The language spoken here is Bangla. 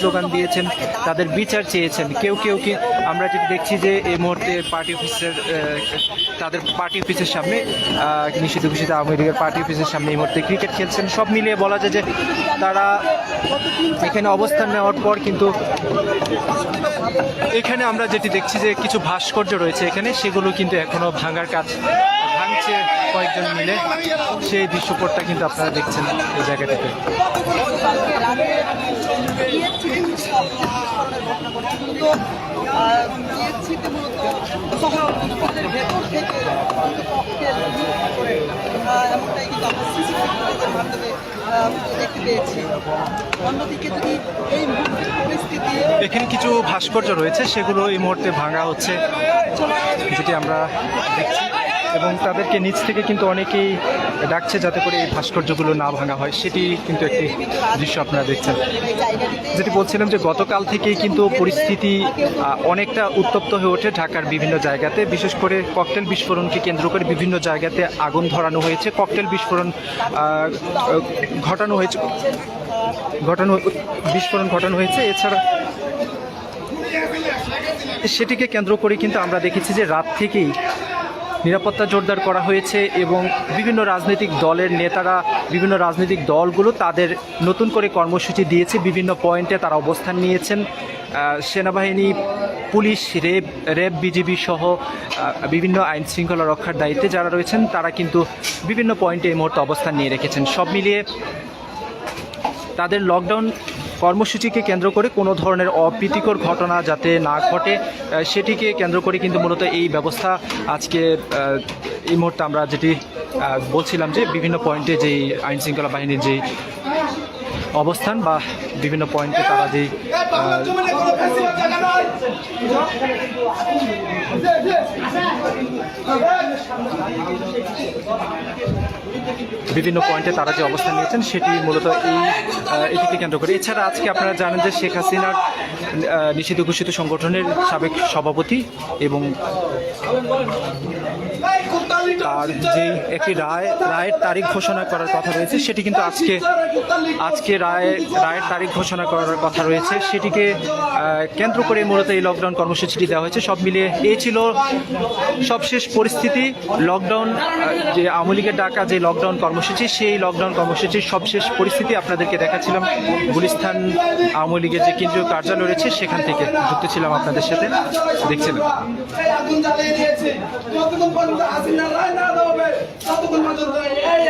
স্লোগান দিয়েছেন, তাদের বিচার চেয়েছেন। কেউ কেউ কি আমরা যেটা দেখছি যে এই মুহূর্তে পার্টি অফিসের তাদের পার্টি অফিসের সামনে নিষিদ্ধ ঘোষিত আওয়ামী লীগের পার্টি অফিসের সামনে এই মুহূর্তে ক্রিকেট খেলছেন। সব মিলিয়ে বলা যায় যে তারা এখানে অবস্থান নেওয়ার পর কিন্তু এখানে আমরা যেটি দেখছি যে কিছু ভাস্কর্য রয়েছে এখানে, সেগুলো কিন্তু এখনও ভাঙার কাজ ভাঙছে কয়েকজন মিলে। সেই দৃশ্যপটটা কিন্তু আপনারা দেখছেন এই জায়গাটিতে। এখানে কিছু ভাস্কর্য রয়েছে সেগুলো এই মুহূর্তে ভাঙা হচ্ছে যেটি আমরা দেখছি। এবং তাদেরকে নিচ থেকে কিন্তু অনেকেই ডাকছে যাতে করে এই ভাস্কর্যগুলো না ভাঙা হয়, সেটি কিন্তু একটি দৃশ্য আপনারা দেখছেন। যেটি বলছিলাম যে গতকাল থেকেই কিন্তু পরিস্থিতি অনেকটা উত্তপ্ত হয়ে ওঠে ঢাকার বিভিন্ন জায়গাতে। বিশেষ করে ককটেল বিস্ফোরণকে কেন্দ্র করে বিভিন্ন জায়গাতে আগুন ধরানো হয়েছে, ককটেল বিস্ফোরণ ঘটানো হয়েছে, ঘটানো, বিস্ফোরণ ঘটানো হয়েছে। এছাড়া সেটিকে কেন্দ্র করে কিন্তু আমরা দেখেছি যে রাত থেকেই নিরাপত্তা জোরদার করা হয়েছে এবং বিভিন্ন রাজনৈতিক দলের নেতারা, বিভিন্ন রাজনৈতিক দলগুলো তাদের নতুন করে কর্মসূচি দিয়েছে, বিভিন্ন পয়েন্টে তারা অবস্থান নিয়েছেন। সেনাবাহিনী, পুলিশ, রেব র্যাব বিজিবি সহ বিভিন্ন আইন শৃঙ্খলা রক্ষার দায়িত্বে যারা রয়েছেন, তারা কিন্তু বিভিন্ন পয়েন্টে এই মুহূর্তে অবস্থান নিয়ে রেখেছেন। সব মিলিয়ে তাদের লকডাউন কর্মসূচিকে কেন্দ্র করে কোনো ধরনের অপ্রীতিকর ঘটনা যাতে না ঘটে সেটিকে কেন্দ্র করে কিন্তু মূলত এই ব্যবস্থা আজকে এই মুহূর্তে আমরা যেটি বলছিলাম যে বিভিন্ন পয়েন্টে যেই আইন শৃঙ্খলা বাহিনীর যেই অবস্থান বা বিভিন্ন পয়েন্টে তারা যেই বিভিন্ন পয়েন্টে তারা যে অবস্থান নিয়েছেন, সেটি মূলত এই এটিকে কেন্দ্র করে। এছাড়া আজকে আপনারা জানেন যে শেখ হাসিনার নিষিদ্ধ ঘোষিত সংগঠনের সাবেক সভাপতি এবং তার যে একটি রায় রায়ের তারিখ ঘোষণা করার কথা রয়েছে সেটি কিন্তু আজকে আজকে রায় রায়ের তারিখ ঘোষণা করার কথা রয়েছে সেটিকে কেন্দ্র করে মূলত এই লকডাউন কর্মসূচিটি দেওয়া হয়েছে। সব মিলিয়ে এই ছিল সবশেষ পরিস্থিতি। লকডাউন যে আওয়ামী লীগের ডাকা যে লকডাউন কর্মসূচি সেই লকডাউন কর্মসূচির সবশেষ পরিস্থিতি আপনাদেরকে দেখাচ্ছিলাম। গুলিস্তান আওয়ামী লীগের যে কেন্দ্রীয় কার্যালয় রয়েছে সেখান থেকে যুক্ত ছিলাম আপনাদের সাথে। দেখছিলাম হাসিনা রায় না দেওয়া হবে ততক্ষণ পর্যন্ত এই